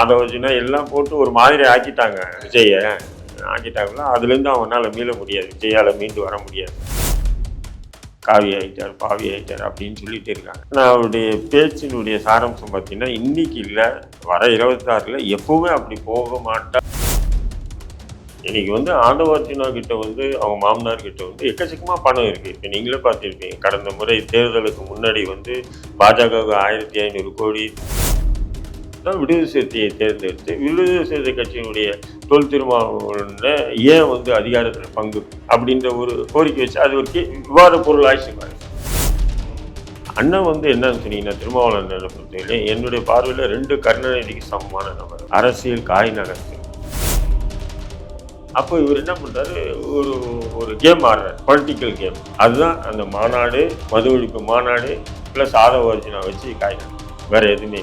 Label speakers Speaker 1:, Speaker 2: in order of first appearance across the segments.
Speaker 1: ஆதவஜினா எல்லாம் போட்டு ஒரு மாதிரி ஆக்கிட்டாங்க விஜயை ஆக்கிட்டாங்களா? அதுலேருந்து அவனால் மீள முடியாது. விஜயால் மீண்டு வர முடியாது. காவி ஆயிட்டார் பாவி ஆயிட்டார் அப்படின்னு சொல்லிட்டு இருக்காங்க. நான் அவருடைய பேச்சினுடைய சாரம்சம் பார்த்தீங்கன்னா இன்னைக்கு இல்லை. வர இருபத்தாறில் எப்பவுமே அப்படி போக மாட்டா. இன்னைக்கு வந்து ஆண்டவர்ஜுனா கிட்ட வந்து அவங்க மாமனார் கிட்ட வந்து எக்கச்சக்கமாக பணம் இருக்குது இப்போ நீங்களே பார்த்துருப்பீங்க. கடந்த முறை தேர்தலுக்கு முன்னாடி வந்து பாஜகவுக்கு ஆயிரத்தி ஐநூறு கோடி தான் விடுதலை சிறுத்தையை தேர்ந்தெடுத்து விடுதலை சிறுத்தை கட்சியினுடைய தொல் திருமாவளவன ஏன் வந்து அதிகாரத்தில் பங்கு அப்படின்ற ஒரு கோரிக்கை வச்சு அது ஒரு விவாத பொருள் ஆயிடுச்சு அண்ணன் வந்து என்னன்னு சொன்னீங்கன்னா திருமாவளவன் பொறுத்தவரையிலும் என்னுடைய பார்வையில் ரெண்டு கருணாநிதிக்கு சமமான நபர் அரசியல் காய் நகர்த்து. அப்போ இவர் என்ன பண்ணுறாரு ஒரு ஒரு கேம் ஆடுறாரு பொலிட்டிக்கல் கேம் அதுதான் அந்த மாநாடு மது ஒழிப்பு மாநாடு ப்ளஸ் ஆதவ அர்ஜுனா வச்சு காய் வேறு வேற எதுவுமே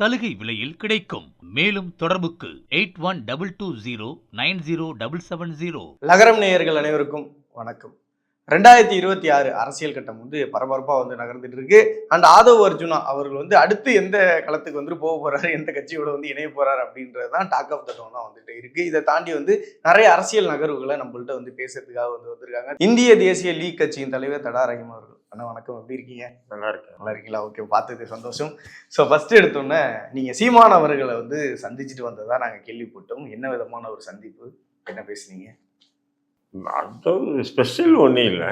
Speaker 2: சலுகை விலையில் கிடைக்கும். மேலும் தொடர்புக்கு eight one double two zero nine zero double seven zero.
Speaker 3: நகரம் நேயர்கள் அனைவருக்கும் வணக்கம். ரெண்டாயிரத்தி இருபத்தி ஆறு அரசியல் கட்டம் வந்து பரபரப்பாக வந்து நகர்ந்துட்டு இருக்கு. அண்ட் ஆதவ் அர்ஜுனா அவர்கள் வந்து அடுத்து எந்த களத்துக்கு வந்து போக போறாரு எந்த கட்சியோட வந்து இணைய போறாரு அப்படின்றது தான் டாக் ஆஃப் தட்டம் தான் வந்துட்டு இருக்கு. இதை தாண்டி வந்து நிறைய அரசியல் நகர்வுகளை நம்மள்கிட்ட வந்து பேசுறதுக்காக வந்து வந்திருக்காங்க. இந்திய தேசிய லீக் கட்சியின் தலைவர் தடா ரஹிம் அவர்கள். அண்ணா வணக்கம். எப்படி இருக்கீங்க?
Speaker 1: நல்லா இருக்கு
Speaker 3: நல்லா இருக்கீங்களா? ஓகே பார்த்தது சந்தோஷம். ஸோ ஃபர்ஸ்ட் எடுத்தோன்னே நீங்க சீமான் அவர்களை வந்து சந்திச்சுட்டு வந்ததா நாங்கள் கேள்விப்பட்டோம். என்ன விதமான ஒரு சந்திப்பு? என்ன பேசுனீங்க?
Speaker 1: அதாவது ஸ்பெஷல் ஒன்றும் இல்லை.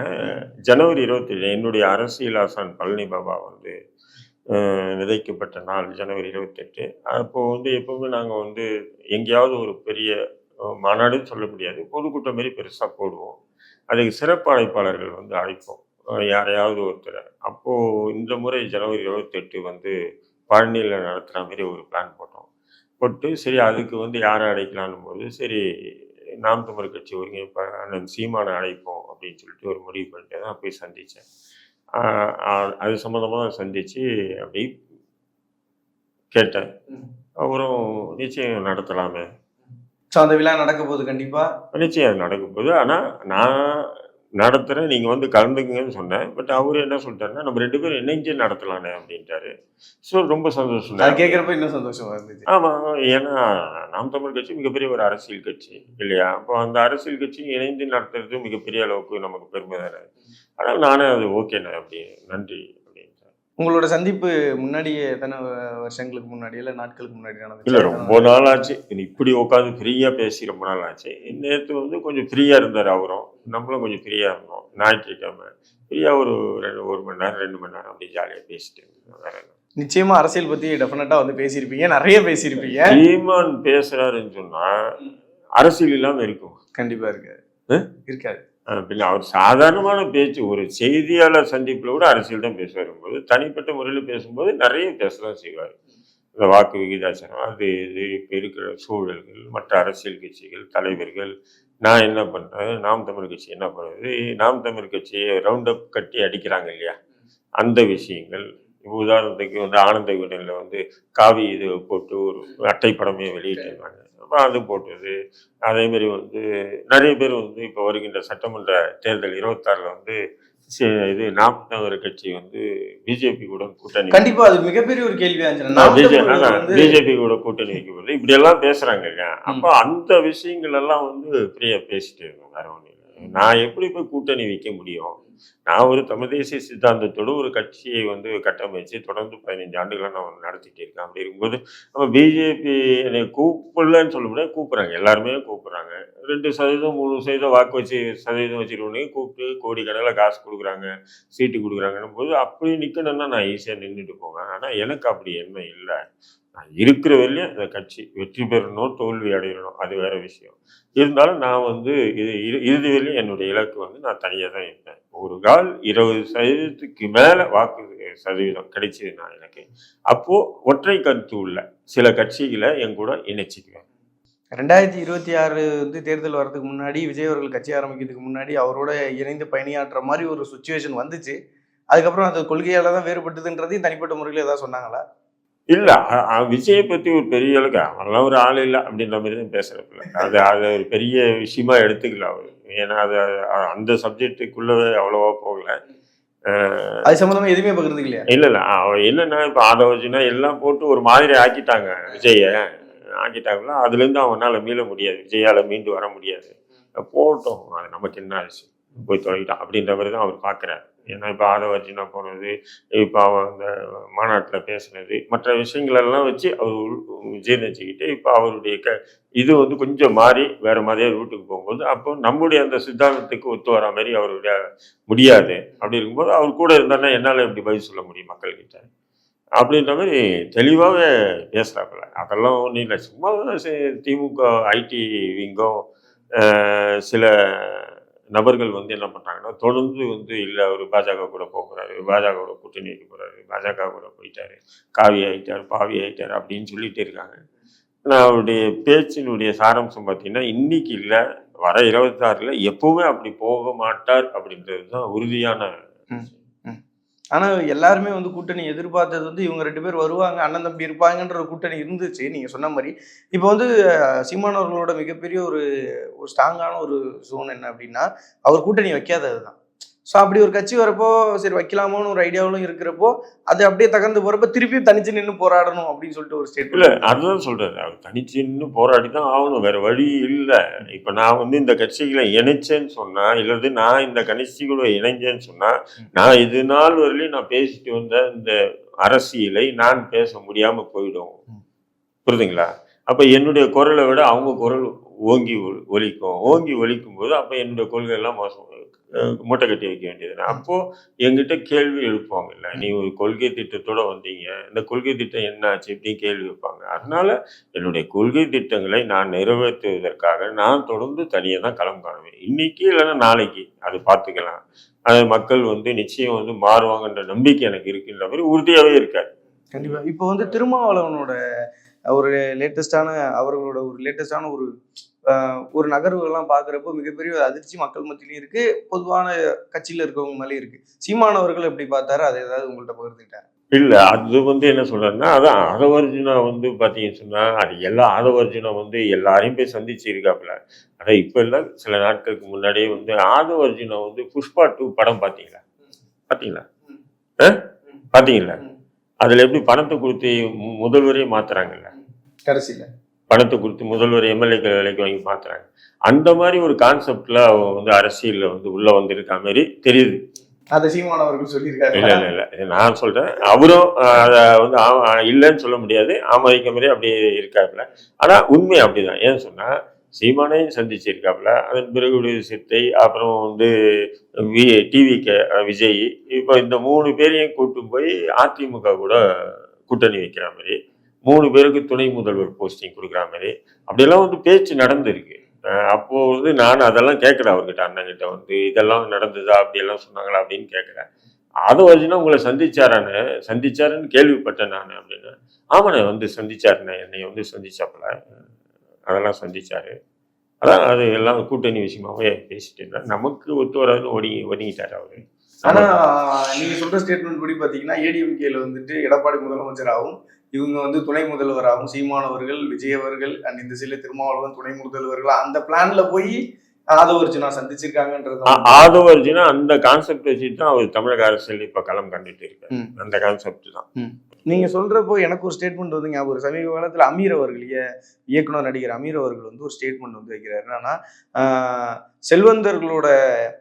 Speaker 1: ஜனவரி இருபத்தேழு என்னுடைய அரசியல் ஆசான் பழனி பாபா வந்து விதைக்கப்பட்ட நாள் ஜனவரி இருபத்தெட்டு. அப்போது வந்து எப்பவுமே நாங்கள் வந்து எங்கேயாவது ஒரு பெரிய மாநாடுன்னு சொல்ல முடியாது. பொதுக்கூட்டம் மாரி பெருசாக போடுவோம். அதுக்கு சிறப்பு அழைப்பாளர்கள் வந்து அழைப்போம். யாரையாவது ஒருத்தர். அப்போது இந்த முறை ஜனவரி இருபத்தெட்டு வந்து பழனியில் நடத்துகிற மாதிரி ஒரு பிளான் போட்டோம். போட்டு சரி அதுக்கு வந்து யாரை அழைக்கலான்னும் போது சரி நாம் தமிழ் கட்சி ஒருங்க இப்போ அண்ணன் சீமானை அழைப்போம் அப்படின்னு சொல்லிட்டு ஒரு முடிவு பண்ணிட்டு தான் போய் சந்தித்தேன் அது சம்மந்தமாக சந்தித்து அப்படி கேட்டேன். அவரும் நிச்சயம் நடத்தலாமே.
Speaker 3: ஸோ அந்த விழா நடக்க போகுது கண்டிப்பா?
Speaker 1: நிச்சயம் நடக்க போகுது. ஆனால் நான் நடத்துகிறேன் நீங்கள் வந்து கலந்துக்குங்கன்னு சொன்னேன். பட் அவர் என்ன சொல்லிட்டாருன்னா நம்ம ரெண்டு பேரும் இணைஞ்சு நடத்தலானே அப்படின்ட்டாரு. ஸோ ரொம்ப சந்தோஷம்
Speaker 3: கேட்குறப்ப இன்னும் சந்தோஷமா இருந்துச்சு.
Speaker 1: ஆமாம் ஏன்னா நாம் தமிழ் கட்சி மிகப்பெரிய ஒரு அரசியல் கட்சி இல்லையா? அப்போ அந்த அரசியல் கட்சி இணைந்து நடத்துறது மிகப்பெரிய அளவுக்கு நமக்கு பெருமை தானே. ஆனால் நானே அது ஓகேண்ணே அப்படி. நன்றி.
Speaker 3: உங்களோட சந்திப்பு முன்னாடியே எத்தனை வருஷங்களுக்கு முன்னாடி இல்லை நாட்களுக்கு முன்னாடி
Speaker 1: இல்லை
Speaker 3: நடந்துச்சு
Speaker 1: ரொம்ப நாள் ஆச்சு. இப்படி உட்காந்து ஃப்ரீயாக பேசி ரொம்ப நாள் ஆச்சு. நேற்று வந்து கொஞ்சம் ஃப்ரீயாக இருந்தார் அவரும். நம்மளும் கொஞ்சம் ஃப்ரீயாக இருந்தோம். ஞாயிற்றுக்கிழமை ஃப்ரீயாக ஒரு ரெண்டு ஒரு மணி நேரம் ரெண்டு மணி நேரம் அப்படி ஜாலியாக பேசிட்டு இருந்தோம். வேற
Speaker 3: நிச்சயமா அரசியல் பத்தி டெஃபினட்டா வந்து பேசியிருப்பீங்க. நிறைய பேசியிருப்பீங்க.
Speaker 1: சீமான் பேசுறாருன்னு சொன்னா அரசியல் இல்லாம இருக்கும்.
Speaker 3: கண்டிப்பா இருக்கு
Speaker 1: ஆ?
Speaker 3: இருக்காது
Speaker 1: அஹ் பின்ன அவர் சாதாரணமான பேச்சு ஒரு செய்தியாளர் சந்திப்பில் கூட அரசியல் தான் பேசுவார். போது தனிப்பட்ட முறையில் பேசும்போது நிறைய பேசலாம் செய்வார். இந்த வாக்கு விகிதாச்சாரம் அது இது இப்போ இருக்கிற சூழல்கள் மற்ற அரசியல் கட்சிகள் தலைவர்கள் நான் என்ன பண்ணுறேன் நாம் தமிழ் கட்சி என்ன பண்ணுறது நாம் தமிழ் கட்சியை ரவுண்ட் அப் கட்டி அடிக்கிறாங்க இல்லையா? அந்த விஷயங்கள். உதாரணத்துக்கு வந்து ஆனந்த விடனில் வந்து காவி இது போட்டு ஒரு அட்டைப்படமே வெளியிட்டிருந்தாங்க. அது போட்டது. அதே மாதிரி வந்து நிறைய பேர் வந்து இப்போ வருகின்ற சட்டமன்ற தேர்தல் இருபத்தாறில் வந்து இது நாம் தமிழர் கட்சி வந்து பிஜேபி கூட கூட்டணி
Speaker 3: கண்டிப்பா அது மிகப்பெரிய ஒரு கேள்வியா வந்து
Speaker 1: பிஜேபி கூட கூட்டணி வைக்கப்படுது இப்படி எல்லாம் பேசுறாங்க அப்போ அந்த விஷயங்கள் எல்லாம் வந்து ஃப்ரீயா பேசிட்டு இருக்கோம் வேற ஒன்றும் நான் எப்படி போய் கூட்டணி வைக்க முடியும்? நான் ஒரு தமிழ் தேசிய சித்தாந்தத்தோட ஒரு கட்சியை வந்து கட்டமைச்சு தொடர்ந்து பதினைஞ்சு ஆண்டுகளை நான் நடத்திட்டு இருக்கேன். அப்படி இருக்கும்போது நம்ம பிஜேபி என்னை கூப்பிடலன்னு சொல்ல முடியாது கூப்பிட்றாங்க. எல்லாருமே கூப்பிட்றாங்க. ரெண்டு சதவீதம் மூணு சதவீதம் வாக்கு வச்சு சதவீதம் வச்சுருக்கோன்னே கூப்பிட்டு கோடி கணக்கில் காசு கொடுக்குறாங்க சீட்டு கொடுக்குறாங்கன்னும் போது அப்படி நிற்கணும்னா நான் ஈஸியாக நின்றுட்டு போவேன். ஆனால் எனக்கு அப்படி எண்ணம் இல்லை. இருக்கிற வரையிலும் அந்த கட்சி வெற்றி பெறணும் தோல்வி அடையணும். அது வேற விஷயம். இருந்தாலும் நான் வந்து இது இறுதி வரையும் என்னுடைய இலக்கு வந்து நான் தனியாக தான் இருப்பேன். ஒரு கால் இருபது சதவீதத்துக்கு மேலே வாக்கு சதவீதம் கிடைச்சது நான் எனக்கு அப்போது ஒற்றை கருத்து உள்ள சில கட்சிகளை என் கூட இணைச்சிக்குவேன்.
Speaker 3: ரெண்டாயிரத்தி இருபத்தி ஆறு வந்து தேர்தல் வர்றதுக்கு முன்னாடி விஜய் அவர்கள் கட்சி ஆரம்பிக்கிறதுக்கு முன்னாடி அவரோட இணைந்து பயணியாற்றுற மாதிரி ஒரு சுச்சுவேஷன் வந்துச்சு. அதுக்கப்புறம் அது கொள்கையால் தான் வேறுபட்டதுன்றதையும் தனிப்பட்ட முறையில் ஏதாவது சொன்னாங்களா?
Speaker 1: இல்லை விஜயை பற்றி ஒரு பெரிய அளவுக்கு அவன்லாம் ஒரு ஆள் இல்லை அப்படின்ற மாதிரி தான் பேசுகிறப்பில்ல அது அது ஒரு பெரிய விஷயமா எடுத்துக்கல அவர். ஏன்னா அது அந்த சப்ஜெக்ட்டுக்குள்ளவே அவ்வளோவா போகல.
Speaker 3: அது சம்மந்தமா எதுவுமே பகிர்ந்துக்கு இல்லையா?
Speaker 1: இல்ல இல்ல. அவன் என்னன்னா இப்ப ஆதவர்ஜுனா எல்லாம் போட்டு ஒரு மாதிரி ஆக்கிட்டாங்க விஜய. ஆக்கிட்டாங்களா? அதுல இருந்து அவனால மீள முடியாது. விஜயால மீண்டு வர முடியாது. போட்டோம். அது நமக்கு என்ன ஆச்சு? போய் தொலைகிட்டான் அப்படின்ற மாதிரி தான் அவர் பார்க்குறாரு ஏன்னா இப்போ ஆதவர்ஜுனா போனது இப்போ அவர் அந்த மாநாட்டில் பேசுனது மற்ற விஷயங்களெல்லாம் வச்சு அவர் ஜீர்ணிச்சுக்கிட்டு இப்போ அவருடைய க இது வந்து கொஞ்சம் மாறி வேறு மாதிரியே ரூட்டுக்கு போகும்போது அப்போ நம்முடைய அந்த சித்தாந்தத்துக்கு ஒத்து வர மாதிரி அவருடைய முடியாது. அப்படி இருக்கும்போது அவர் கூட இருந்தாருன்னா என்னால் எப்படி பதில் சொல்ல முடியும் மக்கள்கிட்ட? அப்படின்ற மாதிரி தெளிவாகவே பேசுகிறாப்புல அதெல்லாம் ஒன்றும் இல்லை. சும்மா திமுக ஐடி விங்கும் சில நபர்கள் வந்து என்ன பண்ணுறாங்கன்னா தொடர்ந்து வந்து இல்லை அவர் பாஜக கூட போகிறாரு பாஜக கூட கூட்டணி வைக்க போகிறாரு பாஜக கூட போயிட்டாரு காவி ஆயிட்டார் பாவி ஆயிட்டார் அப்படின்னு சொல்லிட்டு இருக்காங்க. நான் அவருடைய பேச்சினுடைய சாராம்சம் பார்த்தீங்கன்னா இன்னைக்கு இல்லை வர இருபத்தாறில் எப்பவுமே அப்படி போக மாட்டார் அப்படின்றது தான் உறுதியான
Speaker 3: ஆனா எல்லாருமே வந்து கூட்டணி எதிர்பார்த்தது வந்து இவங்க ரெண்டு பேர் வருவாங்க அண்ணன் தம்பி இருப்பாங்கன்ற ஒரு கூட்டணி இருந்துச்சு நீங்க சொன்ன மாதிரி. இப்போ வந்து சீமானவர்களோட மிகப்பெரிய ஒரு ஒரு ஸ்ட்ராங்கான ஒரு ஜோன் என்ன அப்படின்னா அவர் கூட்டணி வைக்காதது தான் ஸோ அப்படி ஒரு கட்சி வரப்போ சரி வைக்கலாமோன்னு ஒரு ஐடியாவிலும் இருக்கிறப்போ அது அப்படியே தகர்ந்து போறப்ப திருப்பியும் தனிச்சு நின்று போராடணும் அப்படின்னு சொல்லிட்டு ஒரு
Speaker 1: ஸ்டேட்
Speaker 3: இல்லை
Speaker 1: அதுதான் சொல்றாரு. அவர் தனிச்சு நின்று போராடி தான் ஆகணும். வேற வழி இல்லை. இப்போ நான் வந்து இந்த கட்சிகளை இணைச்சேன்னு சொன்னா இல்லது நான் இந்த கட்சிகளோட இணைஞ்சேன்னு சொன்னா நான் இது நாள் வரையிலும் நான் பேசிட்டு வந்த இந்த அரசியலை நான் பேச முடியாம போயிடும். புரியுதுங்களா? அப்போ என்னுடைய குரலை விட அவங்க குரல் ஓங்கி ஒலிக்கும். ஓங்கி ஒலிக்கும் போது அப்ப என்னுடைய கொள்கை எல்லாம் மோசம் மூட்டை கட்டி வைக்க வேண்டியது. அப்போ எங்கிட்ட கேள்வி எழுப்பாங்க இல்லை நீ ஒரு கொள்கை திட்டத்தோட வந்தீங்க. இந்த கொள்கை திட்டம் என்ன ஆச்சு இப்படின்னு கேள்வி வைப்பாங்க. அதனால என்னுடைய கொள்கை திட்டங்களை நான் நிறைவேற்றுவதற்காக நான் தொடர்ந்து தனியாக தான் களம் காணுவேன். இன்னைக்கு இல்லைன்னா நாளைக்கு அது பார்த்துக்கலாம். அது மக்கள் வந்து நிச்சயம் வந்து மாறுவாங்கன்ற நம்பிக்கை எனக்கு இருக்குன்ற மாதிரி உறுதியாகவே இருக்காது.
Speaker 3: கண்டிப்பா. இப்போ வந்து திருமாவளவனோட ஒரு லேட்டஸ்டான அவர்களோட ஒரு லேட்டஸ்டான ஒரு ஒரு நகர்வுகள்லாம் பார்க்குறப்போ மிகப்பெரிய அதிர்ச்சி மக்கள் மத்தியிலையும் இருக்கு. பொதுவான கட்சியில இருக்கவங்க மேலேயும் இருக்கு. சீமானவர்கள் எப்படி பார்த்தாரு? அதை ஏதாவது உங்கள்கிட்ட பகிர்ந்துக்கிட்டாரு?
Speaker 1: இல்ல அது வந்து என்ன சொல்றேன்னா அதான் ஆதவர்ஜுனா வந்து பாத்தீங்கன்னு சொன்னா அது எல்லா ஆதவர்ஜுனா வந்து எல்லாரையும் போய் சந்திச்சு இருக்காப்புல. அதான் இப்ப இல்ல சில நாட்களுக்கு முன்னாடியே வந்து ஆதவர்ஜுனா வந்து புஷ்பா டூ படம் பாத்தீங்களா பாத்தீங்களா
Speaker 3: ம்.
Speaker 1: ஆ? பாத்தீங்களா
Speaker 3: ம்.
Speaker 1: அதுல எப்படி பணத்தை கொடுத்து மு- முதல்வரையே மாத்துறாங்கல்ல?
Speaker 3: கடைசியில.
Speaker 1: பணத்தை கொடுத்து முதல்வர் எம்எல்ஏக்கள் வேலைக்கு வாங்கி மாத்துறாங்க அந்த மாதிரி ஒரு கான்செப்ட்ல அவன் வந்து அரசியல்ல வந்து உள்ள வந்திருக்க மாதிரி தெரியுது.
Speaker 3: அதை சீமானவர்கள் சொல்லியிருக்காரு.
Speaker 1: இல்ல இல்ல இல்ல. நான் சொல்றேன். அவரும் அத வந்து இல்லைன்னு சொல்ல முடியாது. ஆமதிக்க மாதிரி அப்படியே இருக்காப்புல. ஆனா உண்மை அப்படிதான். ஏன்னு சொன்னா சீமானையும் சந்திச்சிருக்காப்புல. அதன் பிறகு விடுதலை சிறுத்தை அப்புறம் வந்து வி டிவி கே விஜய். இப்போ இந்த மூணு பேரையும் கூட்டும் போய் அதிமுக கூட கூட்டணி வைக்கிற மாதிரி மூணு பேருக்கு துணை முதல்வர் போஸ்டிங் கொடுக்குற மாதிரி. அப்படியெல்லாம் வந்து பேச்சு நடந்திருக்கு. அப்போது அப்போ வந்து நான் அதெல்லாம் கேட்குறேன் அவர்கிட்ட அண்ணன்கிட்ட வந்து இதெல்லாம் நடந்ததா? அப்படியெல்லாம் சொன்னாங்களா அப்படின்னு கேட்குறேன் அதை வச்சுன்னா உங்களை சந்திச்சாரான்னு சந்திச்சாருன்னு கேள்விப்பட்டேன் நான் அப்படின்னு. ஆமாண்ணே வந்து சந்திச்சாருண்ணே என்னை வந்து சந்திச்சாப்புல. அதெல்லாம் சந்திச்சாரு. அதான் அது எல்லாம் கூட்டணி விஷயமாவே பேசிட்டு இருந்தார். நமக்கு ஒத்து வராதுன்னு ஒடுங்கி ஒடுங்கிட்டாரு அவரு.
Speaker 3: ஆனா நீங்க சொல்ற ஸ்டேட்மெண்ட் படி பாத்தீங்கன்னா ஏடிஎம்கேல வந்துட்டு எடப்பாடி முதலமைச்சராகவும் இவங்க வந்து துணை முதல்வராகவும் சீமானவர்கள் விஜய் அவர்கள் அண்ட் இந்த சில திருமாவளவன் துணை முதல்வர்கள் அந்த பிளான்ல போய் ஆதவர்ஜுனா சந்திச்சிருக்காங்கன்றது
Speaker 1: ஆதவர்ஜுனா அந்த கான்செப்ட் வச்சுட்டு தான் அவர் தமிழக அரசியல் இப்ப களம் கண்டுட்டு இருக்காரு. அந்த கான்செப்ட் தான்.
Speaker 3: நீங்க சொல்றப்போ எனக்கு ஒரு ஸ்டேட்மெண்ட் வந்து ஞாபகம் வரும். சமீப காலத்துல அமீர் அவர்கள் இய- இயக்குனர் நடிகர் அமீர் அவர்கள் வந்து ஒரு ஸ்டேட்மெண்ட் வந்து வைக்கிறாரு. என்னன்னா செல்வந்தர்களோட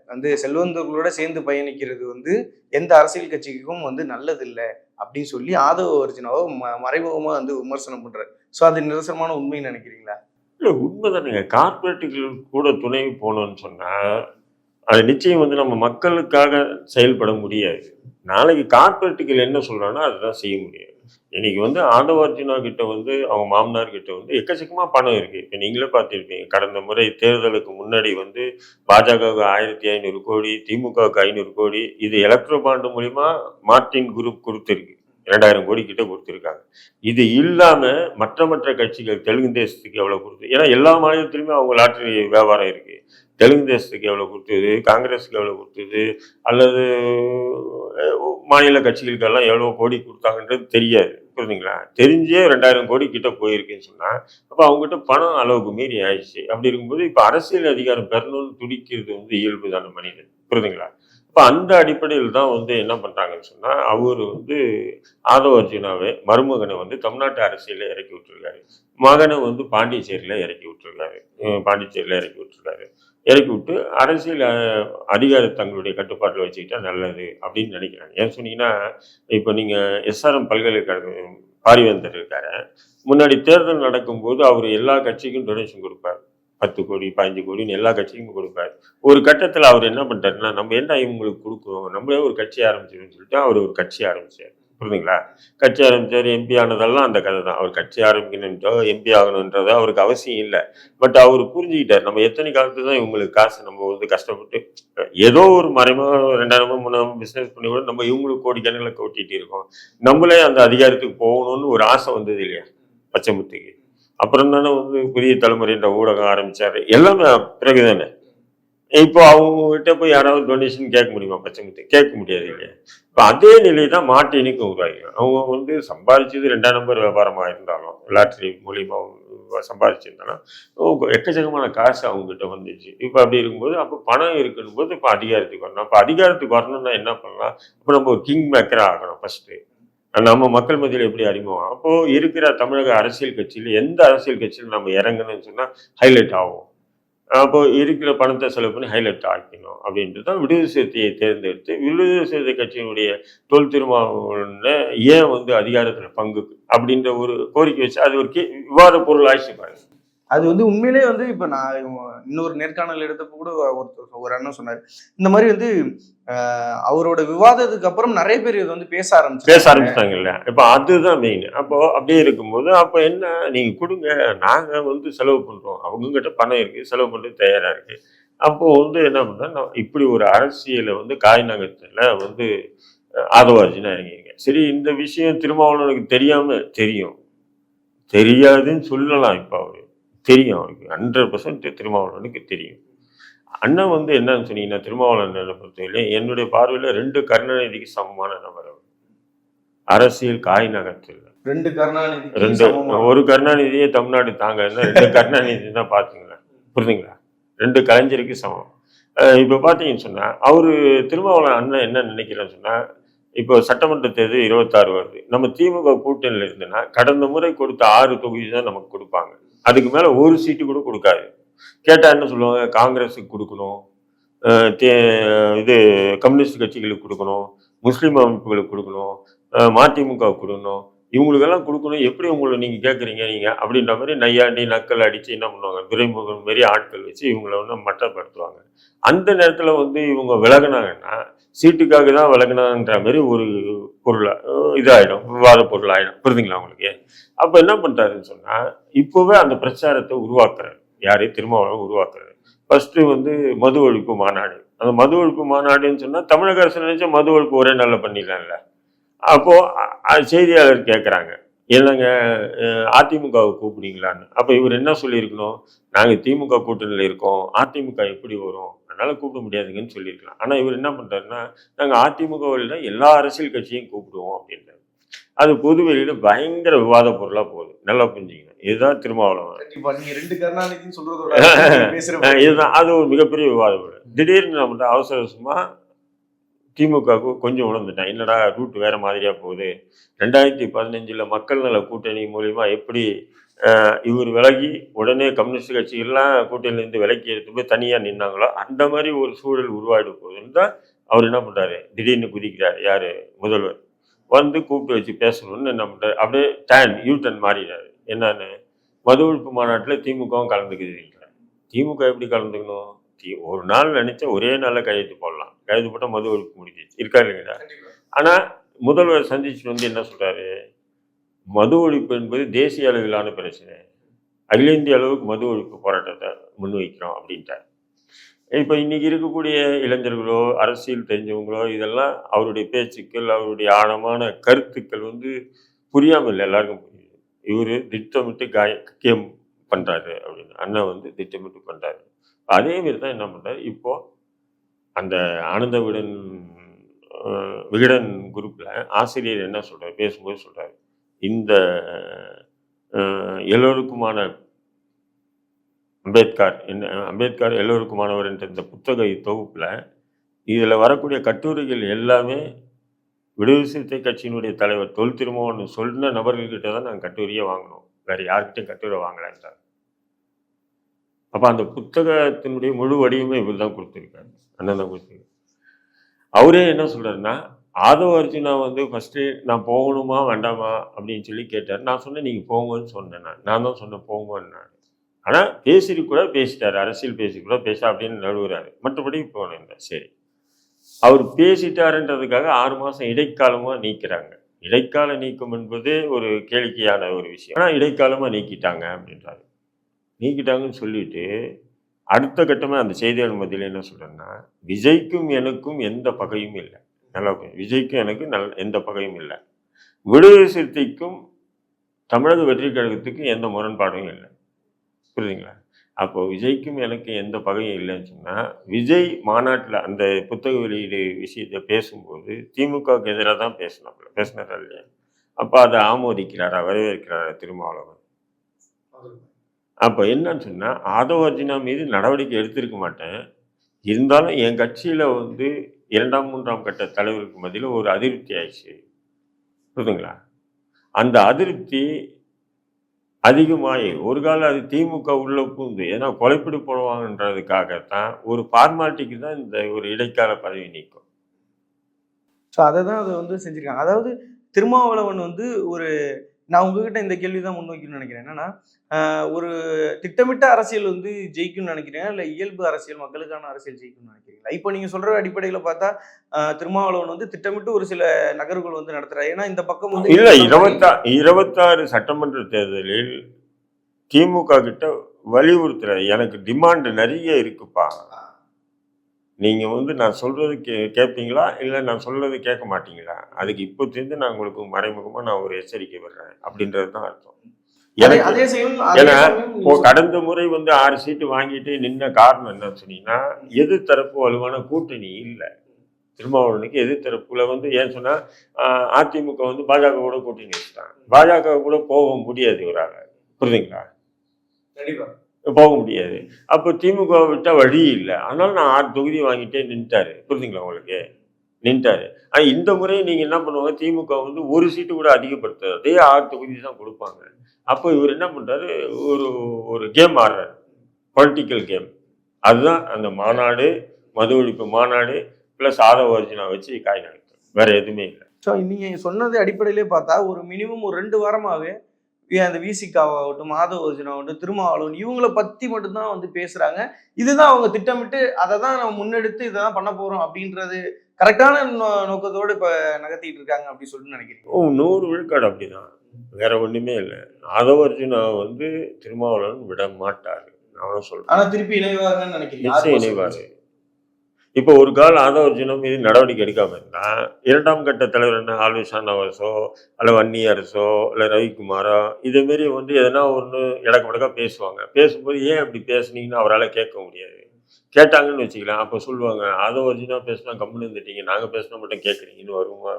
Speaker 3: வந்து செல்வந்தர்களோட சேர்ந்து பயணிக்கிறது வந்து எந்த அரசியல் கட்சிக்கும் வந்து நல்லது இல்லை அப்படின்னு சொல்லி ஆதவ அர்ஜுனாவை ம மறைமுகமாக வந்து விமர்சனம் பண்ணுறாரு ஸோ அது நிரசனமான உண்மைன்னு நினைக்கிறீங்களா?
Speaker 1: இல்லை உண்மைதானுங்க கார்பரேட்டுகள் கூட துணை போகணும்னு சொன்னால் அது நிச்சயம் வந்து நம்ம மக்களுக்காக செயல்பட முடியாது. நாளைக்கு கார்பரேட்டுகள் என்ன சொல்கிறானோ அதுதான் செய்ய முடியாது. இன்னைக்கு வந்து ஆண்டவ அர்ஜுனா கிட்ட வந்து அவங்க மாமனார் கிட்ட வந்து எக்கச்சக்கமாக பணம் இருக்குது இப்போ நீங்களே பார்த்துருப்பீங்க. கடந்த முறை தேர்தலுக்கு முன்னாடி வந்து பாஜகவுக்கு ஆயிரத்தி ஐநூறு கோடி திமுகவுக்கு ஐநூறு கோடி இது எலக்ட்ரோ பாண்டு மூலிமா மார்டின் குரூப் கொடுத்துருக்கு. இரண்டாயிரம் கோடி கிட்ட கொடுத்துருக்காங்க. இது இல்லாம மற்ற மற்ற கட்சிகள் தெலுங்கு தேசத்துக்கு எவ்வளவு கொடுத்து ஏன்னா எல்லா மாநிலத்திலுமே அவங்க லாட்டரி வியாபாரம் இருக்கு. தெலுங்கு தேசத்துக்கு எவ்வளோ கொடுத்தது காங்கிரஸுக்கு எவ்வளோ கொடுத்தது அல்லது மாநில கட்சிகளுக்கெல்லாம் எவ்வளோ கோடி கொடுத்தாங்கன்றது தெரியாது. புரியுதுங்களா தெரிஞ்சே ரெண்டாயிரம் கோடி கிட்ட போயிருக்குன்னு சொன்னால் அப்போ அவங்ககிட்ட பணம் அளவுக்கு மீறி ஆயிடுச்சு. அப்படி இருக்கும்போது இப்போ அரசியல் அதிகாரம் பெறணும்னு துடிக்கிறது வந்து இயல்பு தானே மனிதன். புரியுதுங்களா இப்போ அந்த அடிப்படையில் தான் வந்து என்ன பண்ணுறாங்கன்னு சொன்னால் அவர் வந்து ஆதவ அர்ஜுனாவே மருமகனை வந்து தமிழ்நாட்டு அரசியலில் இறக்கி விட்டுருக்காரு. மகனை வந்து பாண்டிச்சேரியில் இறக்கி விட்டுருக்காரு. பாண்டிச்சேரியில் இறக்கி விட்டுருக்காரு. இறக்கி விட்டு அரசியல் அதிகார தங்களுடைய கட்டுப்பாட்டில் வச்சுக்கிட்டா நல்லது அப்படின்னு நினைக்கிறாங்க. ஏன் சொன்னீங்கன்னா இப்போ நீங்கள் எஸ்ஆர்எம் பல்கலைக்கழகம் பாரிவேந்தர் இருக்காரு. முன்னாடி தேர்தல் நடக்கும்போது அவர் எல்லா கட்சிக்கும் டொனேஷன் கொடுப்பார். பத்து கோடி பதினஞ்சு கோடின்னு எல்லா கட்சிக்கும் கொடுப்பாரு. ஒரு கட்டத்தில் அவர் என்ன பண்ணிட்டாருன்னா நம்ம என்ன இவங்களுக்கு கொடுக்குறோம்? நம்மளே ஒரு கட்சி ஆரம்பிச்சிடும் சொல்லிட்டு அவர் ஒரு கட்சி ஆரம்பிச்சார். புரியுதுங்களா கட்சி ஆரம்பித்தார் எம்பி ஆனதெல்லாம் அந்த கதை தான். அவர் கட்சி ஆரம்பிக்கணுன்றோ எம்பி ஆகணுன்றதோ அவருக்கு அவசியம் இல்லை. பட் அவர் புரிஞ்சுக்கிட்டார் நம்ம எத்தனை காலத்து தான் இவங்களுக்கு காசு நம்ம வந்து கஷ்டப்பட்டு ஏதோ ஒரு மறைமுக ரெண்டாயிரமோ மூணாயிரம் பிஸ்னஸ் பண்ணி கூட நம்ம இவங்களுக்கு கோடிக்கணக்கில் கொட்டிகிட்டு இருக்கோம். நம்மளே அந்த அதிகாரத்துக்கு போகணும்னு ஒரு ஆசை வந்தது இல்லையா? பச்சைமுத்துக்கு. அப்புறம் தானே வந்து புதிய தலைமுறைன்ற ஊடகம் ஆரம்பிச்சாரு. எல்லாமே பிறகு தானே இப்போ அவங்ககிட்ட போய் யாராவது டொனேஷன் கேட்க முடியுமா? பச்சைமுத்து கேட்க முடியாது இல்லையா? இப்போ அதே நிலை தான் மாட்டினுக்கு உருவாகிடும் அவங்க வந்து சம்பாதிச்சது ரெண்டாம் நம்பர் வியாபாரமாக இருந்தாலும் லாட்ரி மூலியமாக சம்பாதிச்சிருந்தாலும் எக்கச்சக்கமான காசு அவங்ககிட்ட வந்துச்சு. இப்போ அப்படி இருக்கும்போது அப்போ பணம் இருக்குன்னு போது இப்போ அதிகாரத்துக்கு வரணும். அப்போ அதிகாரத்துக்கு வரணும்னா என்ன பண்ணலாம்? இப்போ நம்ம ஒரு கிங் மேக்கராக ஆகணும் ஃபஸ்ட்டு நம்ம மக்கள் மத்தியில் எப்படி அறிமுகம்? அப்போ இருக்கிற தமிழக அரசியல் கட்சியில் எந்த அரசியல் கட்சியில் நம்ம இறங்கணும்னு சொன்னால் ஹைலைட் ஆகும். அப்போ இருக்கிற பணத்தை செலவு பண்ணி ஹைலைட் ஆக்கணும் அப்படின்ட்டு தான் விடுதலை சிறுத்தையை தேர்ந்தெடுத்து விடுதலை சிறுத்தை கட்சியினுடைய தொல் திருமாவளவன்ல ஏன் வந்து அதிகாரத்தில் பங்கு அப்படின்ற ஒரு கோரிக்கை வச்சு அது ஒரு கே- விவாத பொருள் ஆயிடுச்சு பாருங்க.
Speaker 3: அது வந்து உண்மையிலே வந்து இப்ப நான் இன்னொரு நேர்காணல் எடுத்தப்ப கூட ஒருத்தர் ஒரு அண்ணன் சொன்னாரு. இந்த மாதிரி வந்து அவரோட விவாதத்துக்கு அப்புறம் நிறைய பேர் இது வந்து பேச ஆரம்பிச்சு
Speaker 1: பேச ஆரம்பிச்சிட்டாங்கல்ல? இப்போ அதுதான் மெயின் அப்போ அப்படியே இருக்கும்போது அப்போ என்ன நீங்க கொடுங்க நாங்க வந்து செலவு பண்றோம். அவங்க கிட்ட பணம் இருக்கு செலவு பண்ணுறது தயாரா இருக்கு. அப்போ வந்து என்ன பண்ணா இப்படி ஒரு அரசியலை வந்து காய் நகரத்தில் வந்து அஹ், ஆதவார்ஜினா இறங்கிங்க சரி இந்த விஷயம் திருமாவளவனுக்கு தெரியாம தெரியும். தெரியாதுன்னு சொல்லலாம் இப்போ அவரு. தெரியும். அவருக்கு ஹண்ட்ரட் பர்சன்ட் திருமாவளவனுக்கு தெரியும். அண்ணன் வந்து என்னன்னு சொன்னீங்கன்னா திருமாவளவனை பொறுத்தவரையிலும் என்னுடைய பார்வையில ரெண்டு கருணாநிதிக்கு சமமான நபர் அவர். அரசியல் காய் நகரத்தில்
Speaker 3: ரெண்டு கருணாநிதி
Speaker 1: ரெண்டு ஒரு கருணாநிதியே தமிழ்நாடு தாங்க ரெண்டு கருணாநிதி தான் பார்த்துங்களேன் புரியுதுங்களா ரெண்டு கலைஞருக்கு சமம். இப்ப பார்த்தீங்கன்னு சொன்னா அவரு திருமாவளவன் அண்ணன் என்ன நினைக்கிறேன்னு சொன்னா இப்போ சட்டமன்ற தேர்தல் இருபத்தாறு வருது. நம்ம திமுக கூட்டணியில் இருந்ததுன்னா கடந்த முறை கொடுத்த ஆறு தொகுதி தான் நமக்கு கொடுப்பாங்க. அதுக்கு மேலே ஒரு சீட்டு கூட கொடுக்காது. கேட்டால் என்ன சொல்லுவாங்க? காங்கிரஸுக்கு கொடுக்கணும். தே- இது கம்யூனிஸ்ட் கட்சிகளுக்கு கொடுக்கணும். முஸ்லீம் அமைப்புகளுக்கு கொடுக்கணும். மதிமுக கொடுக்கணும். இவங்களுக்கெல்லாம் கொடுக்கணும். எப்படி உங்களை நீங்கள் கேட்குறீங்க நீங்கள் அப்படின்ற மாதிரி நையாண்டி நக்கல் அடித்து என்ன பண்ணுவாங்க? துரைமுகம் மாரி ஆட்கள் வச்சு இவங்கள வந்து மட்டப்படுத்துவாங்க. அந்த நேரத்தில் வந்து இவங்க விலகினாங்கன்னா சீட்டுக்காக தான் விலகுனான்ற மாதிரி ஒரு பொருளாக இதாகிடும் விவாத பொருள் ஆகிடும் புரிதுங்களா உங்களுக்கு? அப்போ என்ன பண்ணுறாருன்னு சொன்னால் இப்போவே அந்த பிரச்சாரத்தை உருவாக்குறாரு. யாரையும் திருமாவளவன் உருவாக்குறாரு. ஃபர்ஸ்ட்டு வந்து மது ஒழிப்பு மாநாடு. அந்த மது ஒழிப்பு மாநாடுன்னு சொன்னால் தமிழக அரசு நினைச்சா மது ஒழிப்பு ஒரே நாளில் பண்ணிடலாம்ல. அப்போது செய்தியாளர் கேட்குறாங்க இல்லைங்க அதிமுகவை கூப்பிடுங்களான்னு அப்போ இவர் என்ன சொல்லியிருக்கணும்? நாங்கள் திமுக கூட்டணியில் இருக்கோம். அதிமுக எப்படி வரும்? அதனால கூப்பிட முடியாதுங்கன்னு சொல்லியிருக்கலாம். ஆனால் இவர் என்ன பண்ணுறாருன்னா நாங்கள் அதிமுகவில் எல்லா அரசியல் கட்சியும் கூப்பிடுவோம் அப்படின்றாரு. அது பொது வெளியில பயங்கர விவாத பொருளாக போகுது. நல்லா புரிஞ்சுக்கணும் இதுதான் திருமாவளவன். இதுதான். அது ஒரு மிகப்பெரிய விவாதம் பொருள். திடீர்னு நம்ம அவசர அவசரமா திமுகவுக்கு கொஞ்சம் உணர்ந்துட்டேன். என்னடா ரூட் வேற மாதிரியா போகுது? ரெண்டாயிரத்தி பதினஞ்சுல மக்கள் நல கூட்டணி மூலியமா எப்படி இவர் விலகி உடனே கம்யூனிஸ்ட் கட்சிகள்லாம் கூட்டணியிலேருந்து விலக்கி எடுத்து போய் தனியாக நின்னாங்களோ அந்த மாதிரி ஒரு சூழல் உருவாயிட போகுதுன்னு தான் அவர் என்ன பண்றாரு? திடீர்னு குதிக்கிறார். யாரு? முதல்வர். வந்து கூப்பிட்டு வச்சு பேசணும்னு என்ன பண்ணுறாரு அப்படியே டேன் யூ டர்ன் மாறினாரு என்னன்னு? மது ஒழிப்பு மாநாட்டில் திமுகவும் கலந்துக்குதுன்றார் திமுக எப்படி கலந்துக்கணும்? ஒரு நாள் நினைச்சா ஒரே நாளில் கையெழுத்து போடலாம். கையெழுத்து போட்டால் மது ஒழிப்பு முடிஞ்சிச்சு இருக்கா இல்லைங்களா? ஆனால் முதல்வர் சந்திச்சுட்டு வந்து என்ன சொல்றாரு? மது ஒழிப்பு என்பது தேசிய அளவிலான பிரச்சனை. அகில இந்திய அளவுக்கு மது ஒழிப்பு போராட்டத்தை முன்வைக்கிறோம் அப்படின்ட்டார். இப்போ இன்னைக்கு இருக்கக்கூடிய இளைஞர்களோ அரசியல் தெரிஞ்சவங்களோ இதெல்லாம் அவருடைய பேச்சுக்கள் அவருடைய ஆழமான கருத்துக்கள் வந்து புரியாமல் இல்லை. எல்லாருக்கும் புரியுது. இவர் திட்டமிட்டு காய கேம் பண்ணுறாரு அப்படின்னு. அண்ணன் வந்து திட்டமிட்டு பண்ணுறாரு அதே மாதிரி தான் என்ன பண்ணுறாரு இப்போது அந்த ஆனந்த விகடன் விகடன் குரூப்பில் ஆசிரியர் என்ன சொல்கிறார் பேசும்போது சொல்கிறார் இந்த எல்லோருக்குமான அம்பேத்கர் என்ன அம்பேத்கர் எல்லோருக்குமானவர் என்ற இந்த புத்தக தொகுப்பில் இதில் வரக்கூடிய கட்டுரைகள் எல்லாமே விடுதலை சிறுத்தை கட்சியினுடைய தலைவர் தொல் திருமாவளவன் சொன்ன நபர்கள்கிட்ட தான் நாங்கள் கட்டுரையே வாங்கினோம் வேறு யார்கிட்டையும் கட்டுரை வாங்கலைன்றார். அப்போ அந்த புத்தகத்தினுடைய முழு வடிவமே இவர் தான் கொடுத்துருக்காரு. அண்ணன் தான் கொடுத்துருக்காரு. அவரே என்ன சொல்கிறாருன்னா ஆதவ அர்ஜுனா வந்து ஃபஸ்ட்டு நான் போகணுமா வேண்டாமா? அப்படின்னு சொல்லி கேட்டார். நான் சொன்னேன் நீங்கள் போங்கன்னு சொன்னேன் நான். நான் தான் சொன்னேன் போங்கன்னு ஆனால் பேசிட்டு கூட பேசிட்டாரு. அரசியல் பேசி கூட பேச அப்படின்னு நழுவுறாரு. மற்றபடி போனேன் சரி. அவர் பேசிட்டாருன்றதுக்காக ஆறு மாதம் இடைக்காலமாக நீக்கிறாங்க. இடைக்கால நீக்கம் என்பது ஒரு கேளிக்கையான ஒரு விஷயம். ஆனால் இடைக்காலமாக நீக்கிட்டாங்க அப்படின்றாரு. நீக்கிட்டாங்கன்னு சொல்லிட்டு அடுத்த கட்டமாக அந்த செய்தியாளர் மத்தியில் என்ன சொல்கிறேன்னா விஜய்க்கும் எனக்கும் எந்த பகையும் இல்லை. நல்லா விஜய்க்கும் எனக்கு நல் எந்த பகையும் இல்லை. விடுதலை சிறுத்தைக்கும் தமிழக வெற்றி கழகத்துக்கும் எந்த முரண்பாடும் இல்லை. புரியுதுங்களா? அப்போது விஜய்க்கும் எனக்கு எந்த பகையும் இல்லைன்னு சொன்னால் விஜய் மாநாட்டில் அந்த புத்தக வெளியீடு விஷயத்தை பேசும்போது திமுகவுக்கு எதிராக தான் பேசினாப்புல. பேசினாரா இல்லையா? அப்போ அதை ஆமோதிக்கிறாரா வரவேற்கிறாரா திருமாவளவன்? அப்போ என்னன்னு சொன்னால் ஆதவ அர்ஜுனா மீது நடவடிக்கை எடுத்திருக்க மாட்டேன். இருந்தாலும் என் கட்சியில் வந்து இரண்டாம் மூன்றாம் கட்ட தலைவருக்கு மத்தியில் ஒரு அதிருப்தி ஆயிடுச்சு. புரிதுங்களா அந்த அதிருப்தி அதிகமாகி ஒரு காலம் அது திமுக உள்ளே பூந்து ஏன்னா கொலைப்பிடி போடுவாங்கன்றதுக்காகத்தான் ஒரு ஃபார்மாலிட்டிக்கு தான் இந்த ஒரு இடைக்கால பதவி நீக்கம்.
Speaker 3: ஸோ அதை தான் அதை வந்து செஞ்சுருக்காங்க. அதாவது திருமாவளவன் வந்து ஒரு நான் உங்ககிட்ட இந்த கேள்வி தான் முன்வைக்கணும்னு நினைக்கிறேன். என்னன்னா ஒரு திட்டமிட்ட அரசியல் வந்து ஜெயிக்கும்னு நினைக்கிறேன் இல்லை இயல்பு அரசியல் மக்களுக்கான அரசியல் ஜெயிக்கும்னு நினைக்கிறீங்களா? இப்போ நீங்கள் சொல்கிற அடிப்படையில் பார்த்தா திருமாவளவன் வந்து திட்டமிட்டு ஒரு சில நகர்வுகள் வந்து நடத்துகிறார் ஏன்னா இந்த பக்கம் வந்து
Speaker 1: இல்லை இருபத்தா இருபத்தாறு சட்டமன்ற தேர்தலில் திமுக கிட்ட வலியுறுத்துற எனக்கு டிமாண்ட் நிறைய இருக்குப்பா. நீங்க வந்து நான் சொல்றது கே கேட்பீங்களா இல்லை நான் சொல்றது கேட்க மாட்டீங்களா? அதுக்கு இப்போ தெரிந்து நான் உங்களுக்கு மறைமுகமா நான் ஒரு எச்சரிக்கை விடுறேன் அப்படின்றது தான் அர்த்தம். ஏன்னா, இப்போ கடந்த முறை வந்து ஆறு சீட்டு வாங்கிட்டு நின்ன காரணம் என்ன சொன்னீங்கன்னா எதிர்த்தரப்பு வலுவான கூட்டணி இல்லை. திருமாவளவனுக்கு எதிர்த்தரப்புல வந்து ஏன் சொன்னா ஆஹ், அதிமுக வந்து பாஜக கூட கூட்டணி வச்சுட்டாங்க பாஜக கூட போக முடியாது இவரால். புரியுதுங்களா?
Speaker 3: கண்டிப்பா.
Speaker 1: போக முடியாது. அப்போ திமுக விட்டால் வழி இல்லை. ஆனால் நான் ஆறு தொகுதி வாங்கிட்டே நின்ட்டாரு. புரிஞ்சுங்களா உங்களுக்கு? நின்ட்டாரு. ஆனால் இந்த முறை நீங்கள் என்ன பண்ணுவாங்க? திமுக வந்து ஒரு சீட்டு கூட அதிகப்படுத்தாது. அதே ஆறு தொகுதி தான் கொடுப்பாங்க. அப்போ இவர் என்ன பண்ணுறாரு ஒரு ஒரு கேம் ஆடுறாரு. பொலிட்டிக்கல் கேம் அதுதான் அந்த மாநாடு மது ஒழிப்பு மாநாடு ப்ளஸ் ஆதவ அர்ஜுனா வச்சு காய் நடத்தும் வேற எதுவுமே இல்லை.
Speaker 3: ஸோ நீங்கள் சொன்னது அடிப்படையிலே பார்த்தா ஒரு மினிமம் ஒரு ரெண்டு வாரமாகவே அந்த விசிகாவாகட்டும் மாதவ அர்ஜுனாகட்டும் திருமாவளவன் இவங்கள பற்றி மட்டும்தான் வந்து பேசுகிறாங்க இதுதான் அவங்க திட்டமிட்டு அதை தான் நம்ம முன்னெடுத்து இதை தான் பண்ண போகிறோம் அப்படின்றது கரெக்டான நோ- நோக்கத்தோடு இப்போ நகர்த்திட்டு இருக்காங்க அப்படின்னு சொல்லிட்டு நினைக்கிறீங்க
Speaker 1: ஓ நூறு விழுக்காடு அப்படிதான். வேற ஒண்ணுமே இல்லை. ஆதவ அர்ஜுனா வந்து திருமாவளவன் விட மாட்டாரு நான் சொல்றேன்.
Speaker 3: ஆனால் திருப்பி
Speaker 1: நிச்சயம்
Speaker 3: percent.
Speaker 1: இணைவாரு. இப்போ ஒரு கால ஆதவ அர்ஜுனம் மீது நடவடிக்கை எடுக்காம இருந்தா இரண்டாம் கட்ட தலைவர் என்ன ஆல்விஷான் அவர்ஸோ அல்ல வன்னி அரசோ இல்ல ரவிக்குமாரோ இதே மாரி வந்து எதனா ஒன்று இடக்க பேசுவாங்க. பேசும்போது ஏன் அப்படி பேசுனீங்கன்னு அவரால் கேட்க முடியாது. கேட்டாங்கன்னு வச்சுக்கலாம். அப்போ சொல்லுவாங்க ஆதவ அர்ஜுனா பேசினா கம்முன்னு இருந்துட்டீங்க. நாங்கள் பேசினா மட்டும் கேட்குறீங்கன்னு வருமா.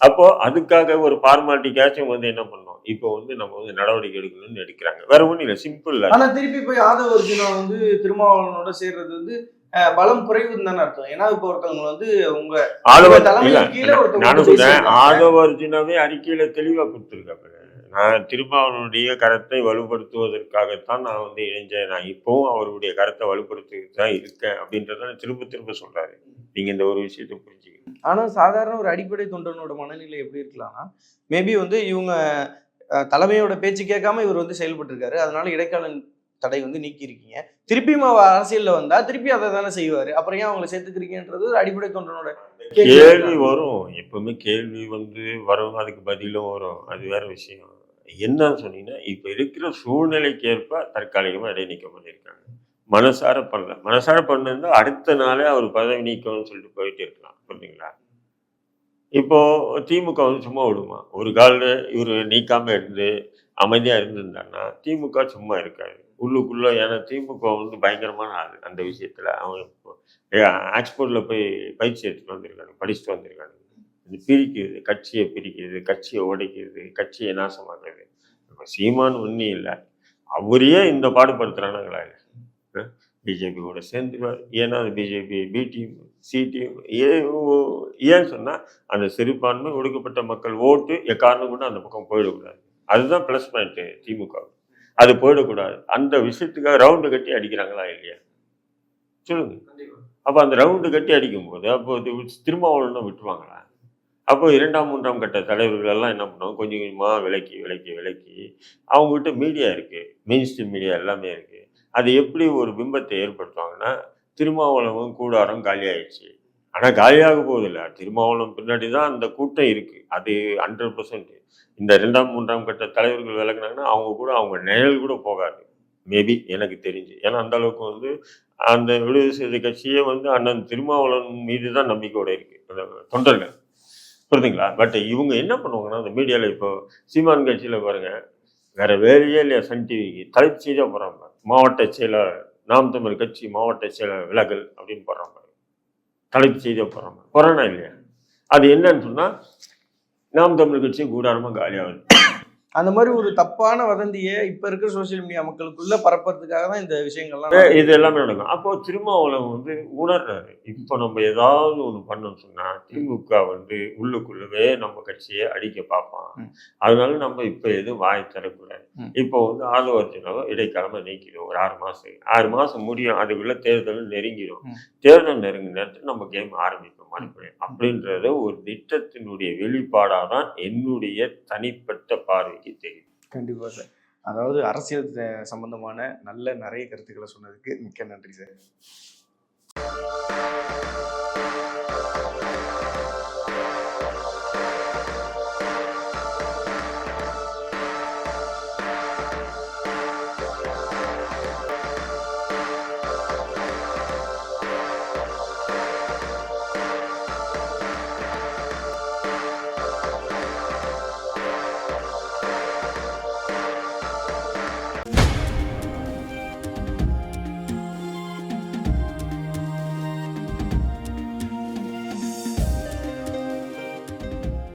Speaker 1: அப்போ அதுக்காக ஒரு ஃபார்மாலிட்டிக்காச்சும் வந்து என்ன பண்ணோம் இப்போ வந்து நம்ம வந்து நடவடிக்கை எடுக்கணும்னு எடுக்கிறாங்க. வேற ஒன்றும் இல்லை. சிம்பிள்
Speaker 3: ஆனா திருப்பி போய் ஆதவ அர்ஜுனா வந்து திருமாவளவனோட சேர்றது வந்து பலம் குறைவுன்னு தானே அர்த்தம். ஏன்னா இப்போ ஒருத்தவங்க வந்து உங்க ஒருத்தவங்க
Speaker 1: நானும் சொல்றேன்.
Speaker 3: பேசியிருக்காங்க.
Speaker 1: ஆதவ அர்ஜுனாவே அறிக்கையில தெளிவா கொடுத்துருக்காங்க. நான் திருமாவளவனுடைய கருத்தை வலுப்படுத்துவதற்காகத்தான் நான் வந்து இணைஞ்சேன். நான் இப்பவும் அவருடைய கருத்தை வலுப்படுத்திட்டு தான் இருக்கேன் அப்படின்றத நான் திரும்ப திரும்ப சொல்றாரு. நீங்க இந்த ஒரு விஷயத்தை புரிஞ்சுக்கணும்.
Speaker 3: ஆனா சாதாரண ஒரு அடிப்படை தொண்டனோட மனநிலை எப்படி இருக்கலாம்னா மேபி வந்து இவங்க தலைமையோட பேச்சு கேட்காம இவர் வந்து செயல்பட்டு இருக்காரு அதனால இடைக்கால தடை வந்து நீக்கி இருக்கீங்க திருப்பியும் அவர் அரசியலில் வந்தா திருப்பி அதை தானே செய்வார். அப்புறம் ஏன் அவங்களை சேர்த்துக்கிறீங்கன்றது ஒரு அடிப்படை தொண்டனோட
Speaker 1: கேள்வி. வரும். எப்பவுமே கேள்வி வந்து வரும். அதுக்கு பதிலும் வரும். அது வேற விஷயம். என்னன்னு சொன்னீங்கன்னா இப்போ இருக்கிற சூழ்நிலைக்கு ஏற்ப தற்காலிகமா இடைநீக்கம் பண்ணியிருக்காங்க. மனசார பண்ணல. மனசார பண்ணிருந்தா அடுத்த நாளே அவர் பதவி நீக்கம்னு சொல்லிட்டு போயிட்டு இருக்கலாம். புரியுதுங்களா இப்போ திமுக வந்து சும்மா விடுமா? ஒரு காலில் இவர் நீக்காமல் இருந்து அமைதியாக இருந்திருந்தாருன்னா திமுக சும்மா இருக்காது. உள்ளுக்குள்ளே ஏன்னா திமுக வந்து பயங்கரமான ஆள். அந்த விஷயத்தில் அவன் இப்போ போய் பயிற்சி எடுத்துகிட்டு வந்திருக்காங்க படிச்சுட்டு வந்திருக்காங்க. இது பிரிக்கிறது கட்சியை பிரிக்கிறது கட்சியை உடைக்கிறது கட்சியை நாசமாக்குறது. இப்ப சீமான் ஒன்றும் இல்லை. அவரையே இந்த பாடுபடுத்துகிறானுங்களா பிஜேபி கூட சேர்ந்துருவார். ஏன்னா அது BJP B team C team A ஓ- ஏன்னு சொன்னால் அந்த சிறுபான்மை ஒடுக்கப்பட்ட மக்கள் ஓட்டு எக்காரணம் கூட அந்த பக்கம் போயிடக்கூடாது. அதுதான் ப்ளஸ் பாயிண்ட்டு திமுக அது போயிடக்கூடாது. அந்த விஷயத்துக்காக ரவுண்டு கட்டி அடிக்கிறாங்களா இல்லையா? சொல்லுங்க. அப்போ அந்த ரவுண்டு கட்டி அடிக்கும்போது அப்போ திரும்ப திருமாவளவனை விட்டுருவாங்களா? அப்போ இரண்டாம் மூன்றாம் கட்ட தலைவர்கள் எல்லாம் என்ன பண்ணுவாங்க? கொஞ்சம் கொஞ்சமாக விலக்கி விலக்கி விலக்கி அவங்ககிட்ட மீடியா இருக்குது மெயின் ஸ்ட்ரீம் மீடியா எல்லாமே இருக்குது அது எப்படி ஒரு பிம்பத்தை ஏற்படுத்துவாங்கன்னா திருமாவளவன் கூடாரம் காலியாயிடுச்சு. ஆனால் காலியாக போவதில்லை. திருமாவளவன் பின்னாடி தான் அந்த கூட்டம் இருக்குது அது ஹண்ட்ரட் பர்சன்ட் இந்த ரெண்டாம் மூன்றாம் கட்ட தலைவர்கள் விலகினாங்கன்னா அவங்க கூட அவங்க நிழல் கூட போகாது. மேபி எனக்கு தெரிஞ்சு. ஏன்னா அந்த அளவுக்கு வந்து அந்த விடுதலை சிறுத்தை கட்சியே வந்து அண்ணன் திருமாவளவன் மீது தான் நம்பிக்கையோட இருக்குது அந்த தொண்டர்கள். புரியுதுங்களா? பட் இவங்க என்ன பண்ணுவாங்கன்னா அந்த மீடியாவில் இப்போ சீமான் கட்சியில் பாருங்கள் வேற வேலையே இல்லையா? சன் டிவிக்கு தலைப்பு செய்தியாக போகிறாங்க மாவட்ட செயலாளர் நாம் தமிழ் கட்சி மாவட்ட செயலாளர் விலகல் அப்படின்னு போடுறாங்க. தலைப்பு செய்தியாக போடுறாங்க கொரோனா இல்லையா? அது என்னன்னு சொன்னால் நாம் தமிழ் கட்சி கூடாரமாக காலியாகுது
Speaker 3: அந்த மாதிரி ஒரு தப்பான வதந்தியை இப்ப இருக்கிற சோசியல் மீடியா மக்களுக்குள்ள பரப்புறதுக்காக தான் இந்த விஷயங்கள்லாம்
Speaker 1: இது எல்லாமே நடக்கும். அப்போ திருமாவளவன் வந்து உணர்றாரு. இப்போ நம்ம ஏதாவது ஒன்று பண்ணோம்னு சொன்னா திமுக வந்து உள்ளுக்குள்ளவே நம்ம கட்சியை அடிக்க பார்ப்பான். அதனால நம்ம இப்போ எதுவும் வாய் தரக்கூடாது. இப்போ வந்து ஆதவர்ஜனாவை இடைக்காலமா நீக்கிடும். ஒரு ஆறு மாசம். ஆறு மாசம் முடியும். அதுக்குள்ள தேர்தல் நெருங்கிடும். தேர்தல் நெருங்கின நேரத்தில் நம்ம கேம் ஆரம்பிப்போம் மறுபடியும் அப்படின்றத ஒரு திட்டத்தினுடைய வெளிப்பாடாக தான் என்னுடைய தனிப்பட்ட பார்வைக்கு தெரியும்
Speaker 3: கண்டிப்பா சார். அதாவது அரசியல் சம்பந்தமான நல்ல நிறைய கருத்துக்களை சொன்னதுக்கு மிக்க நன்றி சார்.